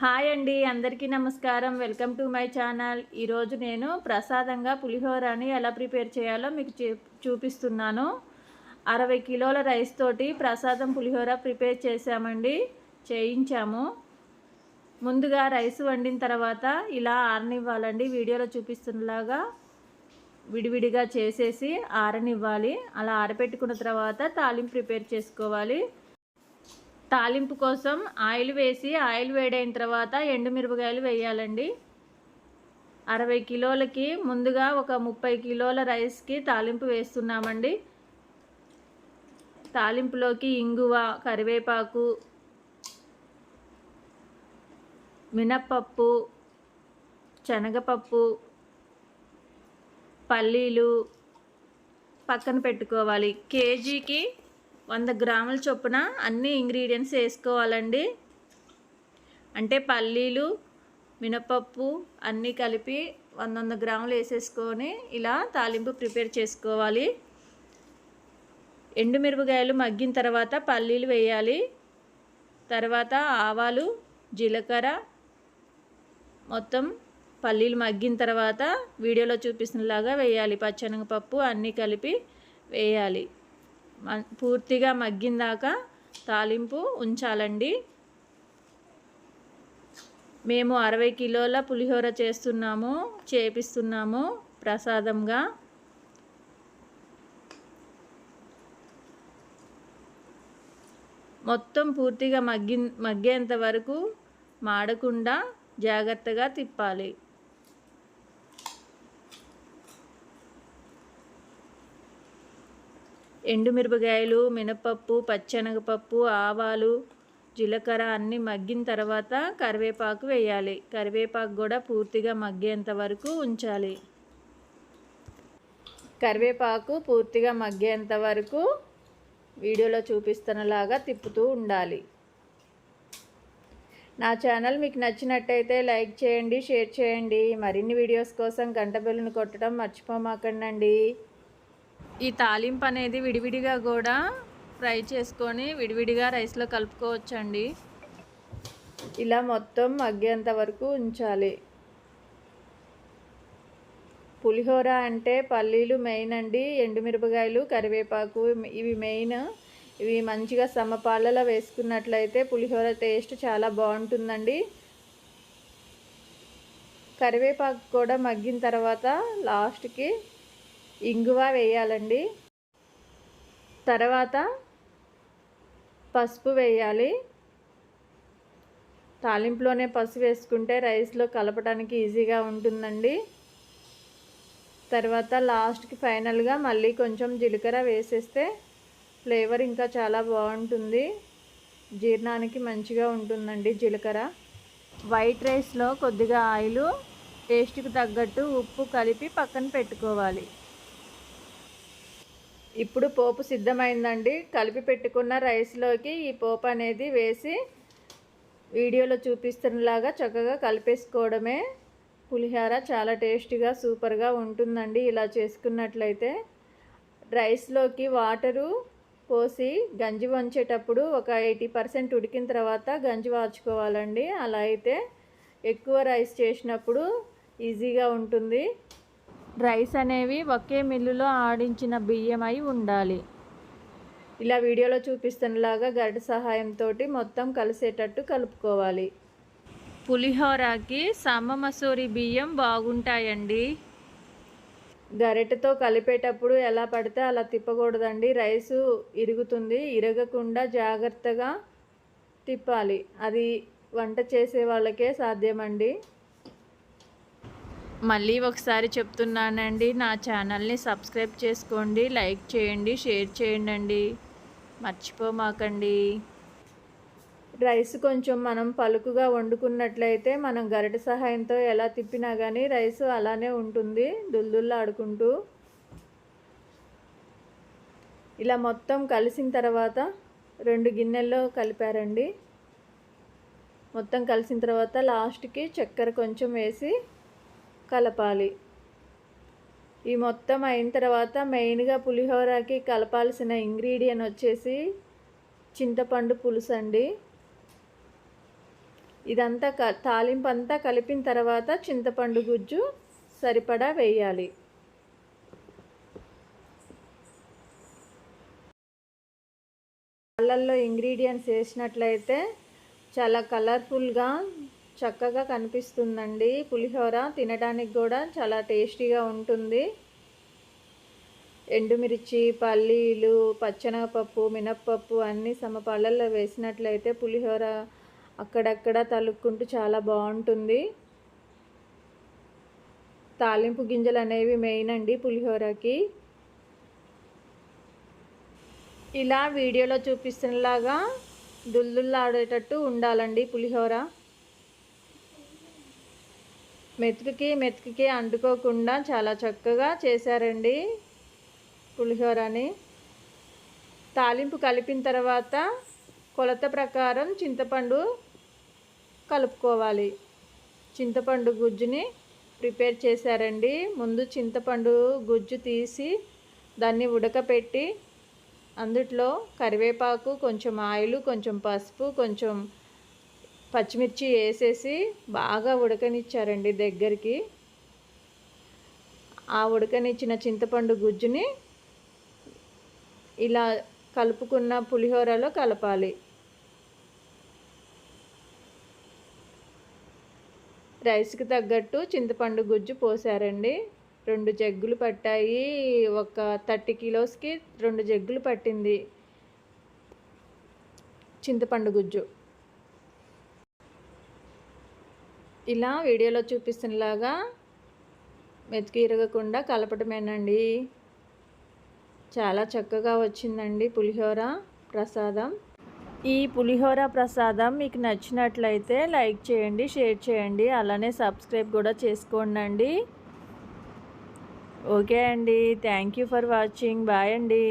Hi అండి అందరికీ నమస్కారం. Welcome to my channel. ఈరోజు నేను ప్రసాదంగా పులిహోరని ఎలా ప్రిపేర్ చేయాలో మీకు చూపిస్తున్నాను. అరవై కిలోల రైస్ తోటి ప్రసాదం పులిహోర ప్రిపేర్ చేసామండి చేయించాము. ముందుగా రైస్ వండిన తర్వాత ఇలా ఆరనివ్వాలండి. వీడియోలో చూపిస్తున్నలాగా విడివిడిగా చేసేసి ఆరనివ్వాలి. అలా ఆరపెట్టుకున్న తర్వాత తాలింపు ప్రిపేర్ చేసుకోవాలి. తాలింపు కోసం ఆయిల్ వేసి ఆయిల్ వేడైన తర్వాత ఎండుమిరపకాయలు వేయాలండి. అరవై కిలోలకి ముందుగా ఒక ముప్పై కిలోల రైస్కి తాలింపు వేస్తున్నామండి. తాలింపులోకి ఇంగువ కరివేపాకు మినప్పప్పు శనగపప్పు పల్లీలు పక్కన పెట్టుకోవాలి. కేజీకి వంద గ్రాముల చొప్పున అన్ని ఇంగ్రీడియంట్స్ వేసుకోవాలండి. అంటే పల్లీలు మినపప్పు అన్నీ కలిపి వంద వంద గ్రాములు వేసేసుకొని ఇలా తాలింపు ప్రిపేర్ చేసుకోవాలి. ఎండుమిరపకాయలు మగ్గిన తర్వాత పల్లీలు వేయాలి. తర్వాత ఆవాలు జీలకర్ర మొత్తం పల్లీలు మగ్గిన తర్వాత వీడియోలో చూపిస్తున్నలాగా వేయాలి. పచ్చనగపప్పు అన్నీ కలిపి వేయాలి. పూర్తిగా మగ్గిందాక తాలింపు ఉంచాలండి. మేము అరవై కిలోల పులిహోర చేస్తున్నాము చేపిస్తున్నాము ప్రసాదంగా. మొత్తం పూర్తిగా మగ్గి మగ్గేంత వరకు మాడకుండా జాగ్రత్తగా తిప్పాలి. ఎండుమిరపకాయలు మినపప్పు పచ్చెనగపప్పు ఆవాలు జీలకర్ర అన్నీ మగ్గిన తర్వాత కరివేపాకు వేయాలి. కరివేపాకు కూడా పూర్తిగా మగ్గేంత వరకు ఉంచాలి. కరివేపాకు పూర్తిగా మగ్గేంత వరకు వీడియోలో చూపిస్తున్నలాగా తిప్పుతూ ఉండాలి. నా ఛానల్ మీకు నచ్చినట్టయితే లైక్ చేయండి షేర్ చేయండి. మరిన్ని వీడియోస్ కోసం గంట బెల్లును కొట్టడం మర్చిపోమాకండి ఈ తాలింపు అనేది విడివిడిగా కూడా ఫ్రై చేసుకొని విడివిడిగా రైస్లో కలుపుకోవచ్చండి. ఇలా మొత్తం మగ్గేంత వరకు ఉంచాలి. పులిహోర అంటే పల్లీలు మెయిన్ అండి. ఎండుమిరపకాయలు కరివేపాకు ఇవి మెయిన్ ఇవి మంచిగా సమపాలలో వేసుకున్నట్లయితే పులిహోర టేస్ట్ చాలా బాగుంటుందండి. కరివేపాకు కూడా మగ్గిన తర్వాత లాస్ట్కి ఇంగువ వేయాలండి. తర్వాత పసుపు వేయాలి. తాలింపులోనే పసుపు వేసుకుంటే రైస్లో కలపడానికి ఈజీగా ఉంటుందండి. తర్వాత లాస్ట్కి ఫైనల్గా మళ్ళీ కొంచెం జీలకర్ర వేసేస్తే ఫ్లేవర్ ఇంకా చాలా బాగుంటుంది. జీర్ణానికి మంచిగా ఉంటుందండి జీలకర్ర. వైట్ రైస్లో కొద్దిగా ఆయిల్ టేస్ట్కి తగ్గట్టు ఉప్పు కలిపి పక్కన పెట్టుకోవాలి. ఇప్పుడు పోపు సిద్ధమైందండి. కలిపి పెట్టుకున్న రైస్లోకి ఈ పోపు అనేది వేసి వీడియోలో చూపిస్తున్నలాగా చక్కగా కలిపేసుకోవడమే. పులిహార చాలా టేస్టీగా సూపర్గా ఉంటుందండి ఇలా చేసుకున్నట్లయితే. రైస్లోకి వాటరు పోసి గంజి వంచేటప్పుడు ఒక ఎయిటీ పర్సెంట్ ఉడికిన తర్వాత గంజి వాచుకోవాలండి అలా అయితే ఎక్కువ రైస్ చేసినప్పుడు ఈజీగా ఉంటుంది. రైస్ అనేవి ఒకే మిల్లులో ఆడించిన బియ్యం అయి ఉండాలి. ఇలా వీడియోలో చూపిస్తున్నలాగా గరిట సహాయంతో మొత్తం కలిసేటట్టు కలుపుకోవాలి. పులిహోరకి సమ్మ మసూరి బియ్యం బాగుంటాయండి. గరిటతో కలిపేటప్పుడు ఎలా పడితే అలా తిప్పకూడదండి. రైసు ఇరుగుతుంది ఇరగకుండా జాగ్రత్తగా తిప్పాలి. అది వంట చేసే వాళ్ళకే సాధ్యమండి. మళ్ళీ ఒకసారి చెప్తున్నానండి నా ఛానల్ని సబ్స్క్రైబ్ చేసుకోండి లైక్ చేయండి షేర్ చేయండి అండి మర్చిపోమాకండి. రైస్ కొంచెం మనం పలుకుగా వండుకున్నట్లయితే మనం గరిట సహాయంతో ఎలా తిప్పినా కానీ రైస్ అలానే ఉంటుంది దుల్దుల్లా ఆడుకుంటూ ఇలా మొత్తం కలిసిన తర్వాత రెండు గిన్నెల్లో కలిపారండి. మొత్తం కలిసిన తర్వాత లాస్ట్కి చక్కెర కొంచెం వేసి కలపాలి. ఈ మొత్తం అయిన తర్వాత మెయిన్గా పులిహోరకి కలపాల్సిన ఇంగ్రీడియంట్ వచ్చేసి చింతపండు పులుసు అండి. ఇదంతా క తాలింపు అంతా కలిపిన తర్వాత చింతపండు గుజ్జు సరిపడా వేయాలి. కళ్ళల్లో ఇంగ్రీడియంట్స్ వేసినట్లయితే చాలా కలర్ఫుల్గా చక్కగా కనిపిస్తుందండి. పులిహోర తినడానికి కూడా చాలా టేస్టీగా ఉంటుంది. ఎండుమిర్చి పల్లీలు పచ్చనగపప్పు మినప్పప్పు అన్నీ సమపాలల్లో వేసినట్లయితే పులిహోర అక్కడక్కడ తలుక్కుంటూ చాలా బాగుంటుంది. తాలింపు గింజలు అనేవి మెయిన్ అండి పులిహోరకి. ఇలా వీడియోలో చూపిస్తున్నలాగా దుల్దుల్లాడేటట్టు ఉండాలండి పులిహోర. మెతుకుకి మెతుకుకి అంటుకోకుండా చాలా చక్కగా చేశారండి పులిహోరని. తాలింపు కలిపిన తర్వాత కొలత ప్రకారం చింతపండు కలుపుకోవాలి. చింతపండు గుజ్జుని ప్రిపేర్ చేశారండి. ముందు చింతపండు గుజ్జు తీసి దాన్ని ఉడకపెట్టి అందుట్లో కరివేపాకు కొంచెం ఆయిల్ కొంచెం పసుపు కొంచెం పచ్చిమిర్చి వేసేసి బాగా ఉడకనిచ్చారండి దగ్గరికి. ఆ ఉడకనిచ్చిన చింతపండు గుజ్జుని ఇలా కలుపుకున్న పులిహోరలో కలపాలి. రైస్కి తగ్గట్టు చింతపండు గుజ్జు పోసారండి. రెండు జగ్గులు పట్టాయి. ఒక థర్టీ కిలోస్కి రెండు జగ్గులు పట్టింది చింతపండు గుజ్జు. ఇలా వీడియోలో చూపిస్తున్నలాగా మెతికి ఇరగకుండా కలపటమేనండి. చాలా చక్కగా వచ్చిందండి పులిహోర ప్రసాదం. ఈ పులిహోర ప్రసాదం మీకు నచ్చినట్లయితే లైక్ చేయండి షేర్ చేయండి అలానే సబ్స్క్రైబ్ కూడా చేసుకోండి ఓకే అండి. Thank you for watching. Bye అండి.